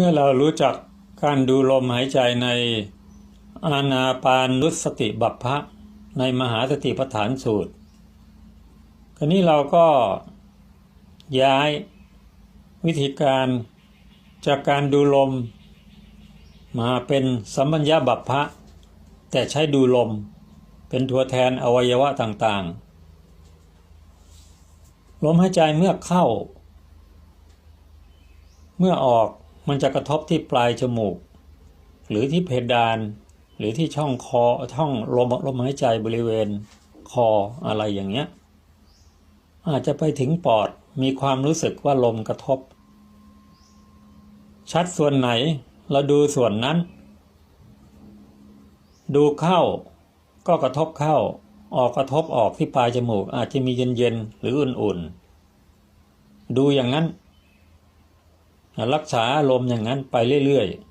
มื่อเรารู้จักการดูลมหายใจในอานาปานุสติบัพพะในมหาสติปัฏฐานสูตรคราวนี้เราก็ย้ายวิธีการจากการดูลม มาเป็นสัมปัญญาบัพพะ แต่ใช้ดูลมเป็นตัวแทนอวัยวะต่างๆ ลมหายใจเมื่อเข้า เมื่อออก มันจะกระทบที่ปลายจมูก หรือที่เพดาน หรือที่ช่องคอช่องลมลมหายใจบริเวณ คออะไรอย่างเงี้ย อาจจะไปถึงปอดมีความรู้สึกว่าลมกระทบ ชัดส่วนไหนเราดูส่วนนั้น ดูเข้า ก็กระทบเข้า ออกกระทบออกที่ปลายจมูก อาจจะมีเย็นๆหรืออุ่นๆ ดูอย่างนั้น รักษาอารมณ์อย่างนั้นไปเรื่อยๆ